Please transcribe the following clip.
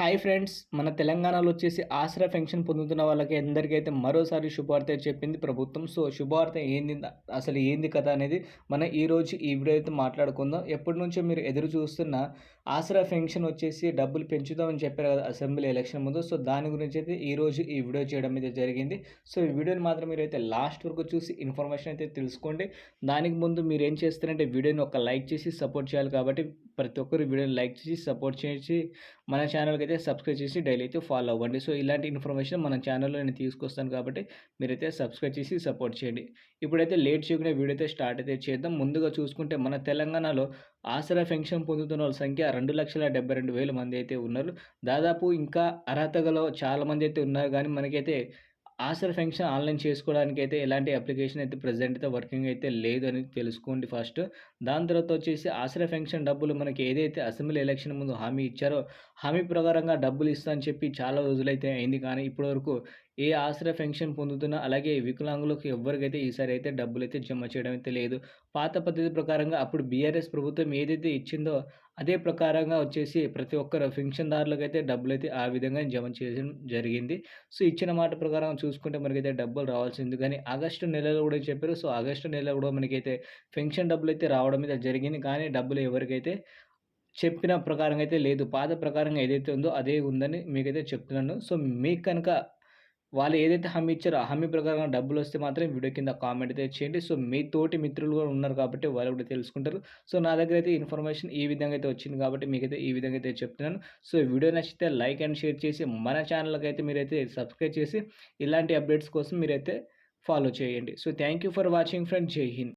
Hi friends మన తెలంగాణలో వచ్చేసి ఆసరా పెన్షన్ పొందుతున్న వాళ్ళకి అందరికైతే మరోసారి శుభార్త చెప్పింది ప్రభుత్వం. సో శుభార్త ఏంది అసలు ఏంది కథ అనేది మనం ఈరోజు ఈ వీడియో అయితే మాట్లాడుకుందాం. ఎప్పటి నుంచో మీరు ఎదురు చూస్తున్న ఆసరా పెన్షన్ వచ్చేసి డబ్బులు పెంచుదామని చెప్పారు కదా అసెంబ్లీ ఎలక్షన్ ముందు. సో దాని గురించి అయితే ఈరోజు ఈ వీడియో చేయడం అయితే జరిగింది. సో ఈ వీడియోని మాత్రం మీరు అయితే లాస్ట్ వరకు చూసి ఇన్ఫర్మేషన్ అయితే తెలుసుకోండి. దానికి ముందు మీరు ఏం చేస్తారంటే వీడియోని ఒక లైక్ చేసి సపోర్ట్ చేయాలి కాబట్టి ప్రతి ఒక్కరు వీడియోని లైక్ చేసి సపోర్ట్ చేసి మన ఛానల్కి అయితే సబ్స్క్రైబ్ చేసి డైలీ అయితే ఫాలో అవ్వండి. సో ఇలాంటి ఇన్ఫర్మేషన్ మన ఛానల్లో నేను తీసుకొస్తాను కాబట్టి మీరైతే సబ్స్క్రైబ్ చేసి సపోర్ట్ చేయండి. ఇప్పుడైతే లేట్ చేయకుండా వీడియో అయితే స్టార్ట్ అయితే చేద్దాం. ముందుగా చూసుకుంటే మన తెలంగాణలో ఆసరా పెన్షన్ పొందుతున్న వాళ్ళ సంఖ్య రెండు లక్షల డెబ్బై రెండు వేల మంది అయితే ఉన్నారు. దాదాపు ఇంకా అర్హత గల చాలామంది అయితే ఉన్నారు. కానీ మనకైతే ఆసర్ ఫంక్షన్ ఆన్లైన్ చేసుకోవడానికి అయితే ఎలాంటి అప్లికేషన్ అయితే ప్రజెంట్ అయితే వర్కింగ్ అయితే లేదు అని తెలుసుకోండి ఫస్ట్ దాని తర్వాత వచ్చేసి ఆసర ఫంక్షన్ డబ్బులు మనకి ఏదైతే అసెంబ్లీ ఎలక్షన్ ముందు హామీ ఇచ్చారో హామీ ప్రకారంగా డబ్బులు ఇస్తా అని చెప్పి చాలా రోజులైతే అయింది కానీ ఇప్పటివరకు ఏ ఆశ్రయ పెన్షన్ పొందుతున్నా అలాగే వికలాంగులకు ఎవరికైతే ఈసారి అయితే డబ్బులు అయితే జమ చేయడం అయితే లేదు. పాత పద్ధతి ప్రకారంగా అప్పుడు బీఆర్ఎస్ ప్రభుత్వం ఏదైతే ఇచ్చిందో అదే ప్రకారంగా వచ్చేసి ప్రతి ఒక్కరు పెన్షన్దారులకు అయితే డబ్బులు అయితే ఆ విధంగా జమ చేయడం జరిగింది. సో ఇచ్చిన మాట ప్రకారం చూసుకుంటే మనకైతే డబ్బులు రావాల్సింది. కానీ ఆగస్టు నెలలో కూడా చెప్పారు. సో ఆగస్టు నెలలో కూడా మనకైతే పెన్షన్ డబ్బులు అయితే రావడం అయితే జరిగింది. కానీ డబ్బులు ఎవరికైతే చెప్పిన ప్రకారంగా అయితే లేదు. పాత ప్రకారంగా ఏదైతే ఉందో అదే ఉందని మీకైతే చెప్తున్నాను. సో మీకు కనుక వాళ్ళు ఏదైతే హామీ ఇచ్చారో ఆ హామీ ప్రకారం డబ్బులు వస్తే మాత్రం వీడియో కింద కామెంట్ అయితే చేయండి. సో మీ తోటి మిత్రులు కూడా ఉన్నారు కాబట్టి వాళ్ళు కూడా తెలుసుకుంటారు. సో నా దగ్గర అయితే ఇన్ఫర్మేషన్ ఈ విధంగా అయితే వచ్చింది కాబట్టి మీకైతే ఈ విధంగా అయితే చెప్తున్నాను. సో వీడియో నచ్చితే లైక్ అండ్ షేర్ చేసి మన ఛానల్కి అయితే మీరైతే సబ్స్క్రైబ్ చేసి ఇలాంటి అప్డేట్స్ కోసం మీరైతే ఫాలో చేయండి. So thank you for watching friend జై హింద్.